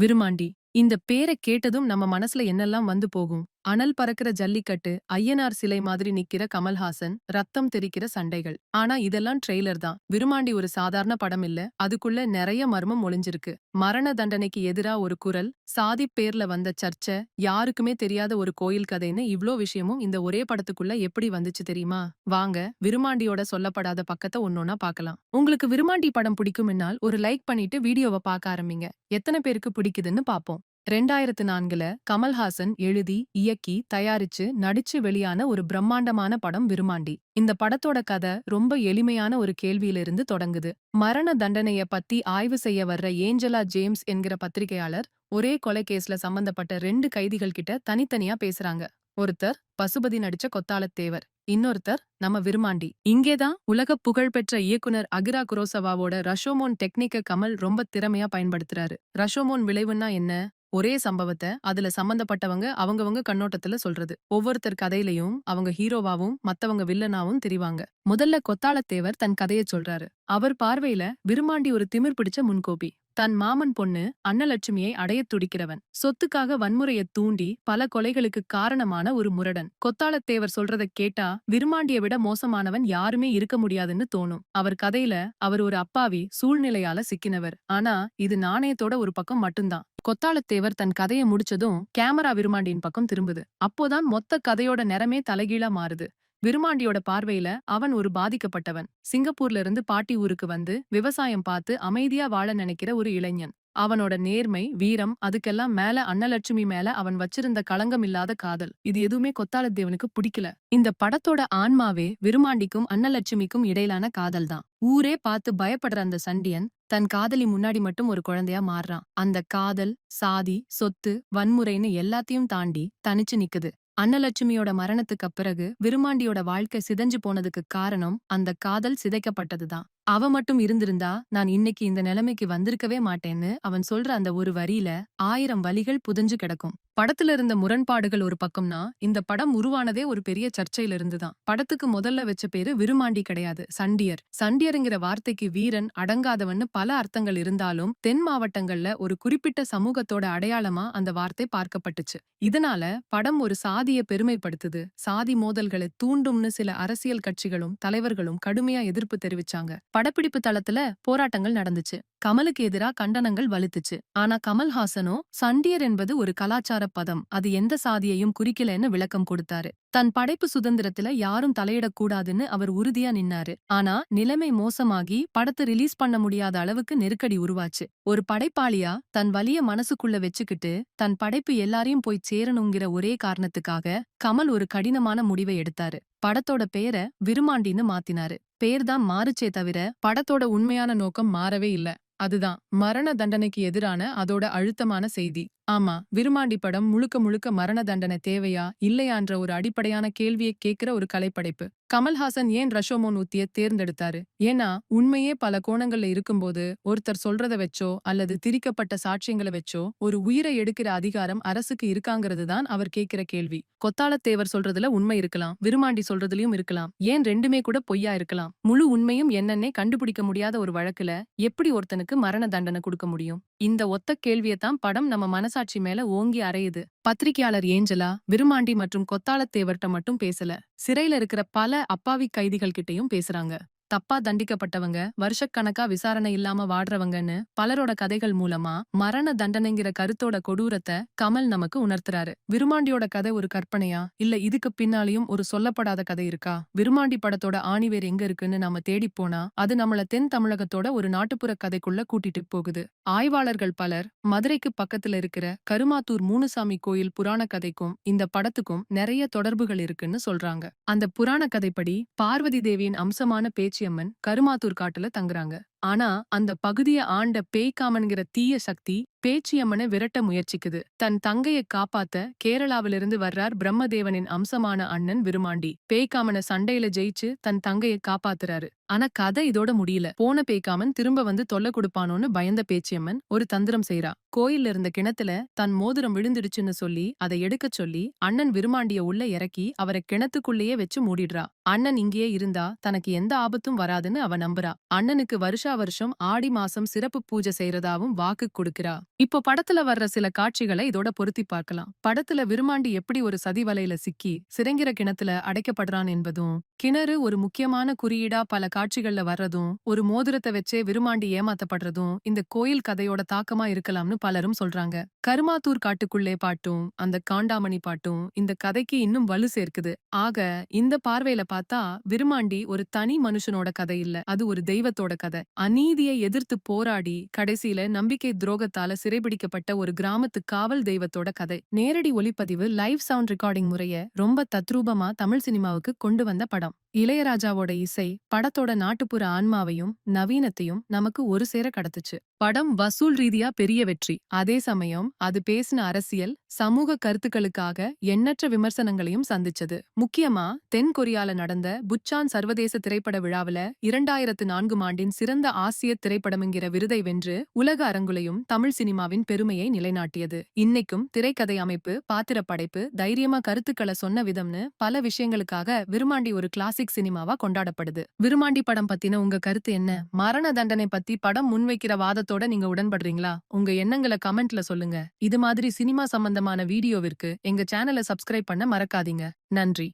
விருமாண்டி இந்த பேரை கேட்டதும் நம்ம மனசுல என்னெல்லாம் வந்து போகும்? அனல் பறக்கிற ஜல்லிக்கட்டு ஐயனார் சிலை மாதிரி நிக்கிற கமல்ஹாசன் ரத்தம் தெரிக்கிற சண்டைகள். ஆனா இதெல்லாம் ட்ரெய்லர் தான். விருமாண்டி ஒரு சாதாரண படம் இல்ல. அதுக்குள்ள நிறைய மர்மம் ஒளிஞ்சிருக்கு. மரண தண்டனைக்கு எதிரா ஒரு குரல் சாதி பேர்ல வந்த சர்ச்சை யாருக்குமே தெரியாத ஒரு கோயில் கதைன்னு இவ்ளோ விஷயமும் இந்த ஒரே படத்துக்குள்ள எப்படி வந்துச்சு தெரியுமா? வாங்க விருமாண்டியோட சொல்லப்படாத பக்கத்தை ஒன்னொன்னா பாக்கலாம். உங்களுக்கு விருமாண்டி படம் பிடிக்கும்னால் ஒரு லைக் பண்ணிட்டு வீடியோவை பார்க்க ஆரம்பிங்க. எத்தனை பேருக்கு பிடிக்குதுன்னு பாப்போம் ரெண்டாயிரத்து நான்குல கமல்ஹாசன் எழுதி இயக்கி தயாரிச்சு நடிச்சு வெளியான ஒரு பிரம்மாண்டமான படம் விருமாண்டி இந்த படத்தோட கதை ரொம்ப எளிமையான ஒரு கேள்வியிலிருந்து தொடங்குது. மரண தண்டனைய பத்தி ஆய்வு செய்ய வர்ற ஏஞ்சலா ஜேம்ஸ் என்கிற பத்திரிகையாளர் ஒரே கொலை கேஸ்ல சம்பந்தப்பட்ட ரெண்டு கைதிகள் கிட்ட தனித்தனியா பேசுறாங்க. ஒருத்தர் பசுபதி நடிச்ச கொத்தாலத்தேவர் இன்னொருத்தர் நம்ம விருமாண்டி இங்கேதான் உலக புகழ்பெற்ற இயக்குனர் அகிரா குரோசவாவோட ரஷோமோன் டெக்னிக்க கமல் ரொம்ப திறமையா பயன்படுத்துறாரு. ரஷோமோன் விளைவுன்னா என்ன? ஒரே சம்பவத்தை அதுல சம்பந்தப்பட்டவங்க அவங்கவங்க கண்ணோட்டத்துல சொல்றது. ஒவ்வொருத்தர் கதையிலையும் அவங்க ஹீரோவாவும் மத்தவங்க வில்லனாவும் தெரிவாங்க. முதல்ல கொத்தாளத்தேவர் தன் கதையை சொல்றாரு. அவர் பார்வையில விருமாண்டி ஒரு திமிர் பிடிச்ச முன்கோபி. தன் மாமன் பொண்ணு அன்னலட்சுமியை அடையத் துடிக்கிறவன். சொத்துக்காக வன்முறையை தூண்டி பல கொலைகளுக்கு காரணமான ஒரு முரடன். கொத்தாளத்தேவர் சொல்றத கேட்டா விருமாண்டிய விட மோசமானவன் யாருமே இருக்க முடியாதுன்னு தோணும். அவர் கதையில அவர் ஒரு அப்பாவி சூழ்நிலையால சிக்கினவர். ஆனா இது நாணயத்தோட ஒரு பக்கம் மட்டும்தான். கொத்தாளத்தேவர் தன் கதையை முடிச்சதும் கேமரா விருமாண்டியின் பக்கம் திரும்புது. அப்போதான் மொத்த கதையோட நிறமே தலைகீழா மாறுது. விருமாண்டியோட பார்வையில அவன் ஒரு பாதிக்கப்பட்டவன். சிங்கப்பூர்ல இருந்து பாட்டி ஊருக்கு வந்து விவசாயம் பார்த்து அமைதியா வாழ நினைக்கிற ஒரு இளைஞன். அவனோட நேர்மை வீரம் அதுக்கெல்லாம் மேல அன்னலட்சுமி மேல அவன் வச்சிருந்த களங்கம் இல்லாத காதல். இது எதுவுமே கொத்தாலத்தேவனுக்கு பிடிக்கல. இந்த படத்தோட ஆன்மாவே விருமாண்டிக்கும் அன்னலட்சுமிக்கும் இடையிலான காதல் தான் ஊரே பார்த்து பயப்படுற அந்த சண்டியன் தன் காதலி முன்னாடி மட்டும் ஒரு குழந்தையா மாறுறான். அந்த காதல் சாதி சொத்து வன்முறைன்னு எல்லாத்தையும் தாண்டி தனிச்சு நிக்குது. அன்னலட்சுமியோட மரணத்துக்கு பிறகு விருமாண்டியோட வாழ்க்கை சிதைஞ்சு போனதுக்கு காரணம் அந்த காதல் சிதைக்கப்பட்டதுதான். அவ மட்டும் இருந்திருந்தா நான் இன்னைக்கு இந்த நிலைமைக்கு வந்திருக்கவே மாட்டேன்னு அவன் சொல்ற அந்த ஒரு வரியில ஆயிரம் வழிகள் புதஞ்சு கிடக்கும். படத்துல இருந்த முரண்பாடுகள் ஒரு பக்கம்னா இந்த படம் உருவானதே ஒரு பெரிய சர்ச்சையில இருந்துதான். படத்துக்கு முதல்ல வச்ச பேரு விருமாண்டி கிடையாது சண்டியர். சண்டியருங்கிற வார்த்தைக்கு வீரன் அடங்காதவன்னு பல அர்த்தங்கள் இருந்தாலும் தென் மாவட்டங்கள்ல ஒரு குறிப்பிட்ட சமூகத்தோட அடையாளமா அந்த வார்த்தை பார்க்கப்பட்டுச்சு. இதனால படம் ஒரு சாதிய பெருமைப்படுத்துது. சாதி மோதல்களை தூண்டும்னு சில அரசியல் கட்சிகளும் தலைவர்களும் கடுமையா எதிர்ப்பு தெரிவிச்சாங்க. படப்பிடிப்பு தளத்துல போராட்டங்கள் நடந்துச்சு. கமலுக்கு எதிரா கண்டனங்கள் வலுத்துச்சு. ஆனா கமல்ஹாசனோ சண்டியர் என்பது ஒரு கலாச்சார பதம். அது எந்த சாதியையும் குறிக்கலன்னு விளக்கம் கொடுத்தாரு. தன் படைப்பு சுதந்திரத்துல யாரும் தலையிடக்கூடாதுன்னு அவர் உறுதியா நின்னாரு. ஆனா நிலைமை மோசமாகி படத்தை ரிலீஸ் பண்ண முடியாத அளவுக்கு நெருக்கடி உருவாச்சு. ஒரு படைப்பாளியா தன் வலிய மனசுக்குள்ள வச்சுக்கிட்டு தன் படைப்பு எல்லாரையும் போய் சேரணுங்கிற ஒரே காரணத்துக்காக கமல் ஒரு கடினமான முடிவை எடுத்தாரு. படத்தோட பேரை விருமாண்டின்னு மாத்தினாரு. பேர் தான் மாறுச்சே தவிர படத்தோட உண்மையான நோக்கம் மாறவே இல்ல. அதுதான். மரண தண்டனைக்கு எதிரான அதோட அழுத்தமான செய்தி. ஆமா விருமாண்டி படம் முழுக்க முழுக்க மரண தண்டனை தேவையா இல்லையான்ற ஒரு அடிப்படையான கேள்வியை கேட்கிற ஒரு கலைப்படைப்பு. கமல்ஹாசன் ஏன் ரஷோமோன் உத்திய தேர்ந்தெடுத்தாரு? ஏன்னா உண்மையே பல கோணங்கள்ல இருக்கும்போது ஒருத்தர் சொல்றத வச்சோ அல்லது திரிக்கப்பட்ட சாட்சியங்களை வச்சோ ஒரு உயிரை எடுக்கிற அதிகாரம் அரசுக்கு இருக்காங்கிறது தான் அவர் கேட்கிற கேள்வி. கொத்தாளத்தேவர் சொல்றதுல உண்மை இருக்கலாம் விருமாண்டி சொல்றதுலயும் இருக்கலாம் ஏன் ரெண்டுமே கூட பொய்யா இருக்கலாம்? முழு உண்மையும் என்னன்னே கண்டுபிடிக்க முடியாத ஒரு வழக்குல எப்படி ஒருத்தனுக்கு மரண தண்டனை கொடுக்க முடியும்? இந்த ஒத்த கேள்வியத்தான் படம் நம்ம மனசாட்சி மேல ஓங்கி அறையுது. பத்திரிகையாளர் ஏஞ்சலா விருமாண்டி மற்றும் கொத்தாளத்தேவர்ட்ட மட்டும் பேசல. சிறையில இருக்கிற பல அப்பாவி கைதிகள் கிட்டையும் பேசுறாங்க. தப்பா தண்டிக்கப்பட்டவங்க வருஷக்கணக்கா விசாரணை இல்லாம வாடுறவங்கன்னு பலரோட கதைகள் மூலமா மரண தண்டனைங்கிற கருத்தோட கொடூரத்தை கமல் நமக்கு உணர்த்துறாரு. விருமாண்டியோட கதை ஒரு கற்பனையா? இல்ல இதுக்கு பின்னாலையும் ஒரு சொல்லப்படாத கதை இருக்கா? விருமாண்டி படத்தோட ஆணிவேர் எங்க இருக்குன்னு நாம தேடி போனா அது நம்மள தென் தமிழகத்தோட ஒரு நாட்டுப்புற கதைக்குள்ள கூட்டிட்டு போகுது. ஆய்வாளர்கள் பலர் மதுரைக்கு பக்கத்துல இருக்கிற கருமாத்தூர் மூணுசாமி கோயில் புராண கதைக்கும் இந்த படத்துக்கும் நிறைய தொடர்புகள் இருக்குன்னு சொல்றாங்க. அந்த புராண கதைப்படி பார்வதி தேவியின் அம்சமான பேச்சு பேச்சியம்மன் கருமாத்தூர் காட்டுல தங்குறாங்க. ஆனா அந்த பகுதிய ஆண்ட பேய்காமன்கிற தீய சக்தி பேச்சியம்மனை விரட்ட முயற்சிக்குது. தன் தங்கையை காப்பாத்த கேரளாவிலிருந்து வர்றார் பிரம்மதேவனின் அம்சமான அண்ணன் விருமாண்டி. பேய்காமனை சண்டையில ஜெயிச்சு தன் தங்கையை காப்பாத்துறாரு. ஆனா கதை இதோட முடியல. போன பேய்காமன் திரும்ப வந்து தொல்லை கொடுப்பானோன்னு பயந்த பேச்சியம்மன் ஒரு தந்திரம் செய்றா. கோயில்ல இருந்த கிணத்துல தன் மோதிரம் விழுந்துடுச்சுன்னு சொல்லி அதை எடுக்க சொல்லி அண்ணன் விருமாண்டிய உள்ள இறக்கி அவரை கிணத்துக்குள்ளேயே வச்சு மூடிடுறா. அண்ணன் இங்கேயே இருந்தா தனக்கு எந்த ஆபத்தும் வராதுன்னு அவ நம்புறா. அண்ணனுக்கு வருஷ வருஷா வருஷம் ஆடி மாசம் சிறப்பு பூஜை செய்யறதாவும் வாக்கு கொடுக்கிறா. இப்போ படத்துல வர்ற சில காட்சிகளை இதோட பொருத்தி பார்க்கலாம். படத்துல விருமாண்டி எப்படி ஒரு சதி வலையில சிக்கி சிறங்கிற கிணத்துல அடைக்கப்படுறான் என்பதும் கிணறு ஒரு முக்கியமான குறியீடா பல காட்சிகள்ல வர்றதும் ஒரு மோதிரத்தை வச்சே விருமாண்டி ஏமாத்தப்படுறதும் இந்த கோயில் கதையோட தாக்கமா இருக்கலாம்னு பலரும் சொல்றாங்க. கருமாத்தூர் காட்டுக்குள்ளே பாட்டும் அந்த காண்டாமணி பாட்டும் இந்த கதைக்கு இன்னும் வலு சேர்க்குது. ஆக இந்த பார்வையில பார்த்தா விருமாண்டி ஒரு தனி மனுஷனோட கதை இல்ல அது ஒரு தெய்வத்தோட கதை. அநீதியை எதிர்த்து போராடி கடைசியில நம்பிக்கை துரோகத்தால சிறைபிடிக்கப்பட்ட ஒரு கிராமத்து காவல் தெய்வத்தோட கதை. நேரடி ஒளிப்பதிவு லைவ் சவுண்ட் ரெக்கார்டிங் முறைய ரொம்ப தத்ரூபமா தமிழ் சினிமாவுக்கு கொண்டு வந்த படம். இளையராஜாவோட இசை படத்தோட நாட்டுப்புற ஆன்மாவையும் நவீனத்தையும் நமக்கு ஒரு சேர கடத்துச்சு. படம் வசூல் ரீதியா பெரிய வெற்றி. அதே சமயம் அது பேசின அரசியல் சமூக கருத்துக்களுக்காக எண்ணற்ற விமர்சனங்களையும் சந்திச்சது. முக்கியமா தென் கொரியால நடந்த புச்சான் சர்வதேச திரைப்பட விழாவுல இரண்டாயிரத்து நான்கு ஆண்டின் சிறந்த ஆசிய திரைப்படம்ங்கிற விருதை வென்று உலக அரங்குலையும் தமிழ் சினிமாவின் பெருமையை நிலைநாட்டியது. இன்னைக்கும் திரைக்கதை அமைப்பு பாத்திர படைப்பு தைரியமா கருத்துக்களை சொன்ன விதம்னு பல விஷயங்களுக்காக விருமாண்டி ஒரு கிளாஸ் கிளாசிக் சினிமாவா கொண்டாடப்படுது. விருமாண்டி படம் பத்தின உங்க கருத்து என்ன? மரண தண்டனை பத்தி படம் முன்வைக்கிற வாதத்தோட நீங்க உடன்படுறீங்களா? உங்க எண்ணங்களை கமெண்ட்ல சொல்லுங்க. இது மாதிரி சினிமா சம்பந்தமான வீடியோவிற்கு எங்க சேனலை சப்ஸ்கிரைப் பண்ண மறக்காதீங்க. நன்றி.